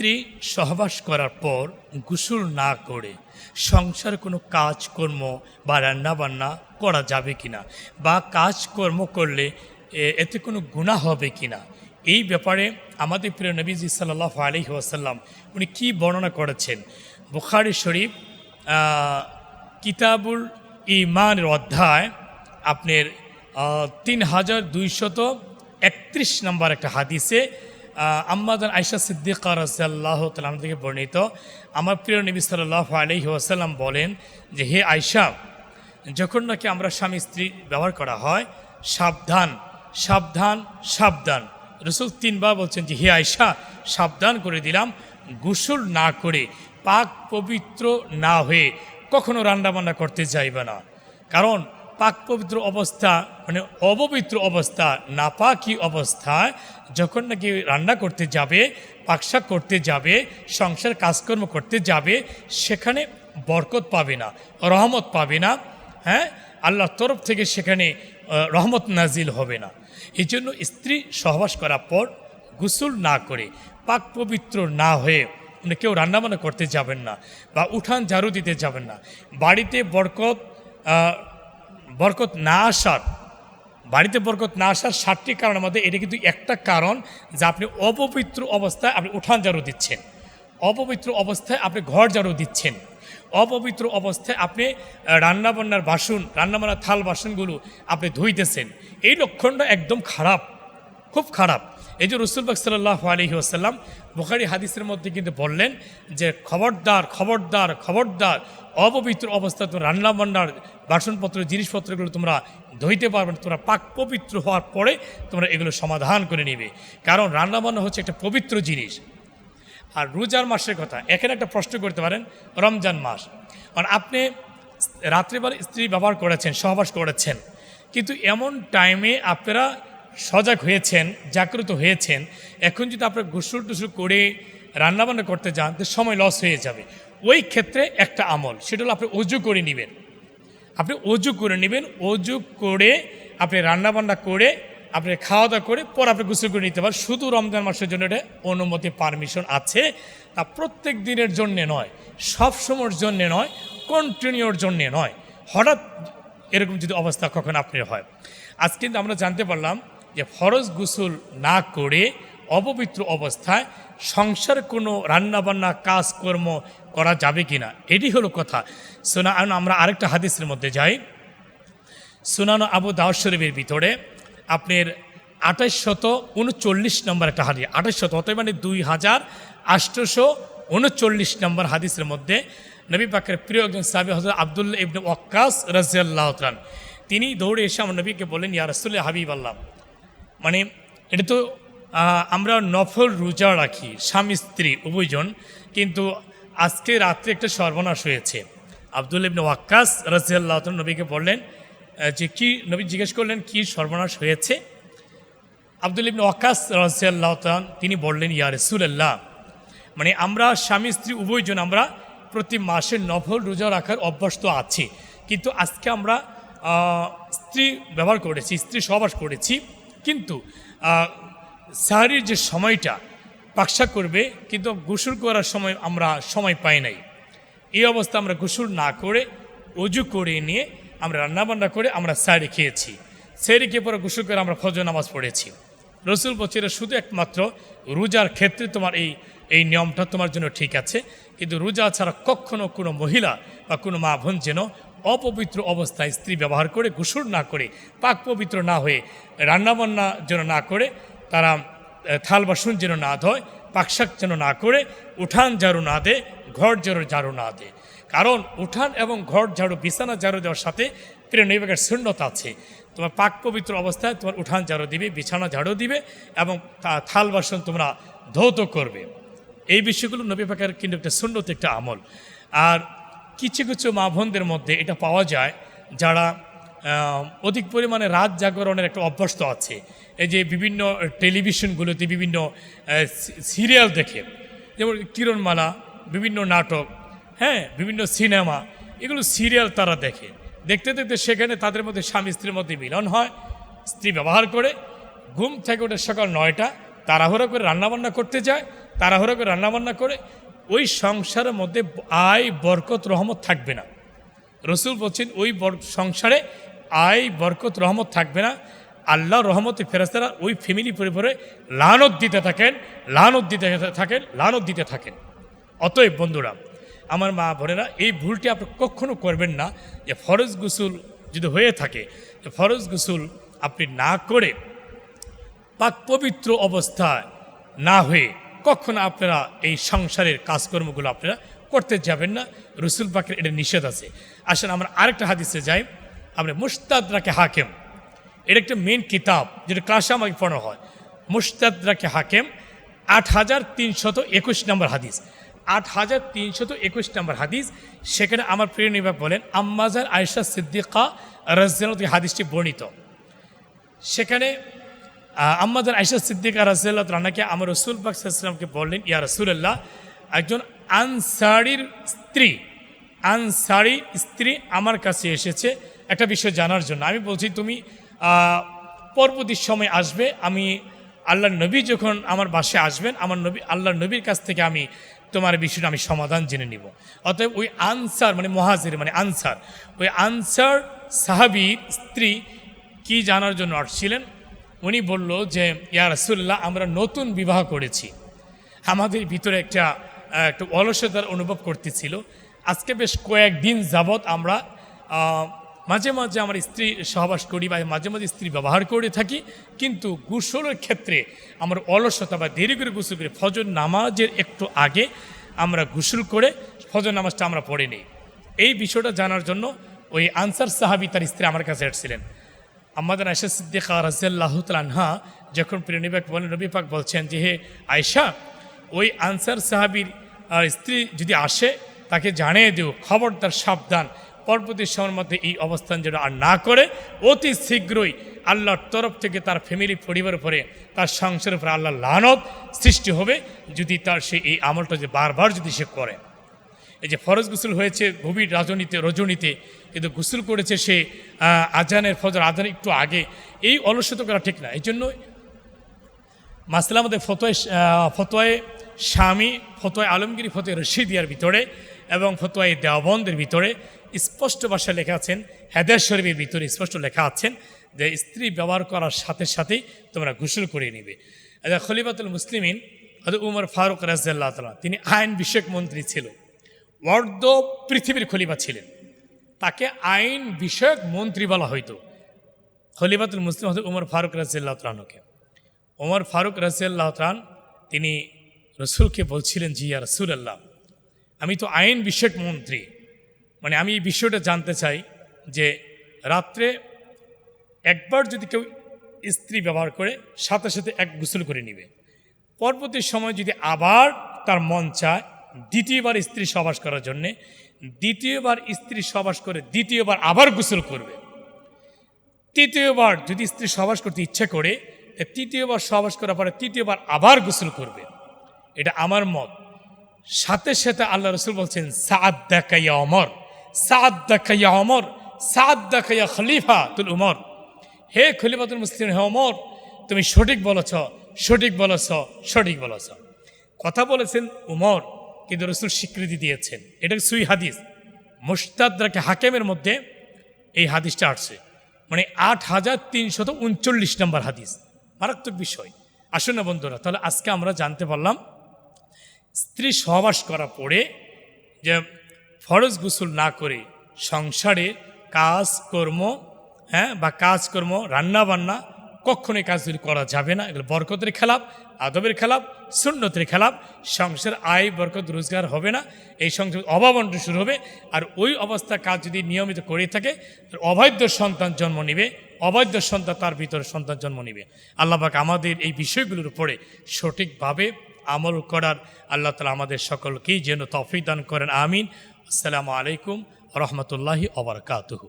স্ত্রী সহবাস করার পর গোসল না করে সংসার কোনো কাজকর্ম বা রান্নাবান্না করা যাবে কিনা বা কাজকর্ম করলে এতে কোনো গুণা হবে কিনা? এই ব্যাপারে আমাদের প্রিয় নবীজি সাল্লাহ আলহি ওয়াসাল্লাম উনি কী বর্ণনা করেছেন? বুখারি শরীফ কিতাবুল ইমানের অধ্যায়, আপনার তিন হাজার দুইশত একত্রিশ নম্বর একটা হাদিসে আম্মাদান আয়সা সিদ্দিকা রাজিয়াল্লাহ তালাম থেকে বর্ণিত, আমার প্রিয় নবী সাল্লাহ আলহি ওয়াসাল্লাম বলেন যে, হে আয়সা যখন নাকি আমরা স্বামী স্ত্রী ব্যবহার করা হয়, সাবধান সাবধান সাবধান। রসুল তিনবার বলছেন যে, হে আয়সা সাবধান করে দিলাম, গোসল না করে, পাক পবিত্র না হয়ে কখনো রান্নাবান্না করতে যাইবে না। কারণ পাক পবিত্র অবস্থা মানে অপবিত্র অবস্থা, নাপাকি অবস্থায় যখন নাকি রান্না করতে যাবে, পাকশাক করতে যাবে, সংসার কাজকর্ম করতে যাবে, সেখানে বরকত পাবে না, রহমত পাবে না হ্যাঁ? আল্লাহর তরফ থেকে সেখানে রহমত নাজিল হবে না। এই জন্য স্ত্রী সহবাস করার পর গোসল না করে, পাক পবিত্র না হয়ে মানে কেউ রান্নাবান্না করতে যাবেন না বা উঠান ঝাড়ু দিতে যাবেন না। বাড়িতে বরকত বরকত না আসার, বাড়িতে বরকত না আসার সাতটি কারণের মধ্যে এটা কিন্তু একটা কারণ যে আপনি অপবিত্র অবস্থায় আপনি উঠান ঝাড়ু দিচ্ছেন। অপবিত্র অবস্থায় আপনি ঘর ঝাড়ু দিচ্ছেন। অপবিত্র অবস্থায় আপনি রান্নাবান্নার বাসন, রান্নাবান্নার থাল বাসনগুলো আপনি ধুইতেছেন। এই লক্ষণটা একদম খারাপ, খুব খারাপ। এই যে রসুলবাক সাল্লাহ আলহি আসাল্লাম বুখারি হাদিসের মধ্যে কিন্তু বললেন যে খবরদার খবরদার খবরদার, অপবিত্র অবস্থা তোমরা রান্নাবান্নার বাসনপত্র, জিনিসপত্রগুলো তোমরা ধুইতে পারবে না, তোমরা পাক পবিত্র হওয়ার পরে তোমরা এগুলো সমাধান করে নেবে। কারণ রান্নাবান্না হচ্ছে একটা পবিত্র জিনিস। আর রোজার মাসের কথা, এখানে একটা প্রশ্ন করতে পারেন, রমজান মাস। কারণ আপনি রাত্রিবেলা স্ত্রী ব্যবহার করেছেন, সহবাস করেছেন, কিন্তু এমন টাইমে আপনারা সজাগ হয়েছেন, জাগ্রত হয়েছেন, এখন যদি আপনারা গোসল টুসুল করে রান্নাবান্না করতে যান, তো সময় লস হয়ে যাবে। ওই ক্ষেত্রে একটা আমল, সেটা হলো আপনি অজু করে নেবেন। আপনি অজু করে নেবেন, অজু করে আপনি রান্নাবান্না করে, আপনি খাওয়া দাওয়া করে, পর আপনি গোসল করে নিতে পারেন। শুধু রমজান মাসের জন্য এটা অনুমতি পারমিশন আছে। তা প্রত্যেক দিনের জন্যে নয়, সব সময়ের জন্যে নয় কন্টিনিউর জন্যে নয়। হঠাৎ এরকম যদি অবস্থা কখন আপনার হয়। আজ কিন্তু আমরা জানতে পারলাম যে ফরজ গোসল না করে অপবিত্র অবস্থায় সংসার কোনো রান্নাবান্না, কাজকর্ম করা যাবে কিনা এটি হলো কথা। শোনা আমরা আরেকটা হাদিসের মধ্যে যাই। সুনানো আবু দাওয়াত শরীফের ভিতরে আপনার আঠাশ শত উনচল্লিশ নম্বর একটা হাদিস। আঠাশ শত অতএব মানে দুই হাজার আষ্টশো উনচল্লিশ নম্বর হাদিসের মধ্যে নবী পাকের প্রিয় একজন সাহেব হজরত আবদুল্লাহ ইবনে ওয়াক্কাস রাজিয়াল্লাহ তিনি দৌড়ে এসে আমার নবীকে বলেন ইয়া রসুল্লাহ হাবিব আল্লাহ মানে এটা তো আমরা নফল রোজা রাখি, স্বামী, স্ত্রী, উভয়জন, কিন্তু আজকে রাত্রে একটা সর্বনাশ হয়েছে। আব্দুল ইবনে ওয়াক্কাস রাজিয়াল্লাহ নবীকে বললেন যে কি, নবী জিজ্ঞেস করলেন, কি সর্বনাশ হয়েছে? আব্দুল ইবনে ওয়াক্কাস রাজিয়াল্লাহ তিনি বললেন, ইয়া রসুলাল্লাহ মানে আমরা স্বামী, স্ত্রী, উভয়জন আমরা প্রতি মাসে নফল রোজা রাখার অভ্যাস তো আছে। কিন্তু আজকে আমরা স্ত্রী ব্যবহার করেছি, স্ত্রী সহবাস করেছি। কিন্তু সাহারির যে সময়টা পাকসা করবে, কিন্তু গোসল করার সময় আমরা সময় পাই নাই। এই অবস্থা আমরা গোসল না করে, অজু করে নিয়ে আমরা রান্নাবান্না করে আমরা সারি খেয়েছি। সারি খেয়ে পরে গোসল করে আমরা ফজর নামাজ পড়েছি। রসুল বছরে শুধু একমাত্র রোজার ক্ষেত্রে তোমার এই এই নিয়মটা তোমার জন্য ঠিক আছে। কিন্তু রোজা ছাড়া কখনো কোনো মহিলা বা কোনো মা বোন যেন অপবিত্র অবস্থায় স্ত্রী ব্যবহার করে, গোসল না করে, পাক পবিত্র না হয়ে রান্নাবান্না যেন না করে, তারা থাল বাসন যেন না ধয় পাকশাক যেন না করে, উঠান ঝাড়ু না দেয় ঘর ঝাড়ু ঝাড়ু না দেয় কারণ উঠান এবং ঘর ঝাড়ু, বিছানা ঝাড়ু দেওয়ার সাথে প্রিয় নৈবাগের শূন্যতা আছে। তোমার পাক পবিত্র অবস্থায় তোমার উঠান ঝাড়ু দিবে, বিছানা ঝাড়ু দিবে এবং থাল বাসন তোমরা ধৌত করবে। এই বিষয়গুলো নবী পাকের কিন্তু একটা শূন্যত একটা আমল। আর কিছু কিছু মা বোনদের মধ্যে এটা পাওয়া যায়, যারা অধিক পরিমাণে রাত জাগরণের একটা অভ্যস্ত আছে। এই যে বিভিন্ন টেলিভিশনগুলোতে বিভিন্ন সিরিয়াল দেখে, যেমন কিরণমালা, বিভিন্ন নাটক হ্যাঁ বিভিন্ন সিনেমা, এগুলো সিরিয়াল তারা দেখে। দেখতে দেখতে সেখানে তাদের মধ্যে স্বামী স্ত্রীর মধ্যে মিলন হয়, স্ত্রী ব্যবহার করে, ঘুম থেকে ওঠে সকাল নয়টা, তাড়াহুড়ো করে রান্নাবান্না করতে যায়, তাড়াহুড়ো করে রান্নাবান্না করে ওই সংসারের মধ্যে আয়, বরকত, রহমত থাকবে না। রসুল বলছেন, ওই সংসারে আয়, বরকত, রহমত থাকবে না। আল্লাহ রহমতে ফেরাস্তারা ওই ফ্যামিলি পরিবারে লানত দিতে থাকেন, লানত দিতে থাকেন, লানত দিতে থাকেন। অতএব বন্ধুরা, আমার মা বোনেরা, এই ভুলটি আপনি কখনো করবেন না যে ফরজ গুসুল যদি হয়ে থাকে ফরজ গুসুল আপনি না করে পাক পবিত্র অবস্থায় না হয়ে কখনো আপনারা এই সংসারের কাজকর্মগুলো আপনারা করতে যাবেন না। রসুল পাকের এটা নিষেধ আছে। আসলে আমরা আরেকটা হাদিসে যাই। আমরা মুস্তাদ রাখে হাকেম। এটা একটা মেন কিতাব যেটা ক্লাসে আমাকে পড়ানো হয়। মুস্তাদ রাখে হাকেম, আট হাজার তিনশত একুশ নম্বর হাদিস। আট হাজার তিনশত একুশ নম্বর হাদিস। সেখানে আমার প্রিয় নিবাক বলেন আম্মাজার আয়সা সিদ্দিকা রাজিয়াল হাদিসটি বর্ণিত। সেখানে আম্মাদার আইসা সিদ্দিকা রাজিয়াল্লাহ রানাকে আমার রসুল বাকসাল্লামকে বললেন, ইয়া রসুলাল্লাহ, একজন আনসারির স্ত্রী, আনসারি স্ত্রী আমার কাছে এসেছে একটা বিষয় জানার জন্য। আমি বলছি, তুমি পরবর্তী সময় আসবে, আমি আল্লাহ নবী যখন আমার বাসায় আসবেন, আমার নবী আল্লাহ নবীর কাছ থেকে আমি তোমার বিষয়টা আমি সমাধান জেনে নিব। অতএব ওই আনসার মানে মহাজির মানে আনসার, ওই আনসার সাহাবির স্ত্রী কি জানার জন্য আসছিলেন? উনি বলল যে, ইয়া রাসুল্লাহ আমরা নতুন বিবাহ করেছি। আমাদের ভিতরে একটা একটু অলসতার অনুভব করতেছিল। আজকে বেশ কয়েকদিন যাবৎ আমরা মাঝে মাঝে আমার স্ত্রী সহবাস করি বা মাঝে মাঝে স্ত্রী ব্যবহার করে থাকি। কিন্তু গুসলের ক্ষেত্রে আমার অলসতা বা দেরি করে গোসল করে। ফজর নামাজের একটু আগে আমরা গুসল করে ফজর নামাজটা আমরা পড়ে নিই। এই বিষয়টা জানার জন্য ওই আনসার সাহাবি তার স্ত্রী আমার কাছে আসছিলেন আমাদের আয়সা সিদ্দিকা রাজিয়াল্লাহ তালহা যখন প্রিয় নবী বলেন, নবী পাক বলছেন যে, হে আয়সা ওই আনসার সাহাবির স্ত্রী যদি আসে, তাকে জানিয়ে দিও, খবরদার সাবধান। পরবর্তী সময়ের মধ্যে এই অবস্থান যেন আর না করে, অতি শীঘ্রই আল্লাহর তরফ থেকে তার ফ্যামিলি পরিবারের উপরে তার সংসারের উপরে আল্লাহ লানত সৃষ্টি হবে। যদি তার সে এই আমলটা যে বারবার যদি সে করে। এই যে ফরজ গোসল হয়েছে, গভীর রাজনীতে, রজনীতে, কিন্তু গোসল করেছে সে আজানের ফজর আজানের একটু আগে। এই অলসতা করা ঠিক না। এই জন্য মাসলা আমাদের ফতোয় ফতোয় স্বামী ফতোয় আলমগিরি ফতোয় রশিদিয়ার ভিতরে এবং ফতোয় দেওবন্দের ভিতরে স্পষ্ট ভাষায় লেখা আছেন হেদায় শরীফের ভিতরে স্পষ্ট লেখা আছেন যে স্ত্রী ব্যবহার করার সাথে সাথেই তোমরা গোসল করে নিবে। আচ্ছা খলিফাতুল মুসলিমিন উমর ফারুক রাজিয়াল্লাহ তালা তিনি আইন বিষয়ক মন্ত্রী ছিল। অর্ধ পৃথিবীর খলিফা ছিলেন। তাকে আইন বিষয়ক মন্ত্রী বলা হইতো। খলিফাতুল মুসলিম হজরত উমর ফারুক রাজিয়াল্লাহ তালকে ওমর ফারুক রাজিয়াল্লাহ তান রসুলকে বলছিলেন, জি ইয়া রসুল আল্লাহ আমি তো আইন বিষয়ক মন্ত্রী। মানে আমি এই বিষয়টা জানতে চাই যে রাত্রে একবার যদি কেউ স্ত্রী ব্যবহার করে, সাথে সাথে এক গোসল করে নিবে। পরবর্তী সময় যদি আবার তার মন চায় দ্বিতীয়বার স্ত্রী সবাস করার জন্যে, দ্বিতীয়বার স্ত্রী সবাস করে দ্বিতীয়বার আবার গোসল করবে। তৃতীয়বার যদি স্ত্রী সবাস করতে ইচ্ছে করে তৃতীয়বার সবাস করার পরে তৃতীয়বার আবার গোসল করবে। এটা আমার মত। সাথে সাথে আল্লাহ রসুল বলছেন সাদ দেখাইয়া অমর সাদ দেখাইয়া অমর সাদ দেখাইয়া খলিফা তুল উমর হে খলিফাতুল মুসলিম হে অমর তুমি সঠিক বলেছ সঠিক বলেছ সঠিক বলেছ। কথা বলেছেন উমর কিন্তু রসুল স্বীকৃতি দিয়েছেন। এটা সুই হাদিস? মুস্তাদাকে হাকেমের মধ্যে এই হাদিসটা আসছে। মানে আট হাজার তিনশত উনচল্লিশ নম্বর হাদিস। মারাত্মক বিষয়। আসুন না বন্ধুরা, তাহলে আজকে আমরা জানতে পারলাম, স্ত্রী সহবাস করা পড়ে যে ফরজ গোসল না করে সংসারে কাজ কর্ম হ্যাঁ বা কাজকর্ম রান্না বান্না কখনোই কাজগুলি করা যাবে না, এগুলো বরকতের খেলাপ, আদবের খেলাপ, সুন্নতের খেলাপ, সংসার আয়, বরকত, রোজগার হবে না। এই সংসার অভাবন্টন শুরু হবে। আর ওই অবস্থা কাজ যদি নিয়মিত করে থাকে অবৈধ সন্তান জন্ম নিবে, অবৈধ সন্তান তার ভিতরে সন্তান জন্ম নিবে। আল্লাহবাক আমাদের এই বিষয়গুলোর উপরে সঠিকভাবে আমল করার আল্লাহ তালা আমাদের সকলকেই যেন তফিক দান করেন, আমিন। আসসালামু আলাইকুম রহমতুল্লাহি অবরকাতহু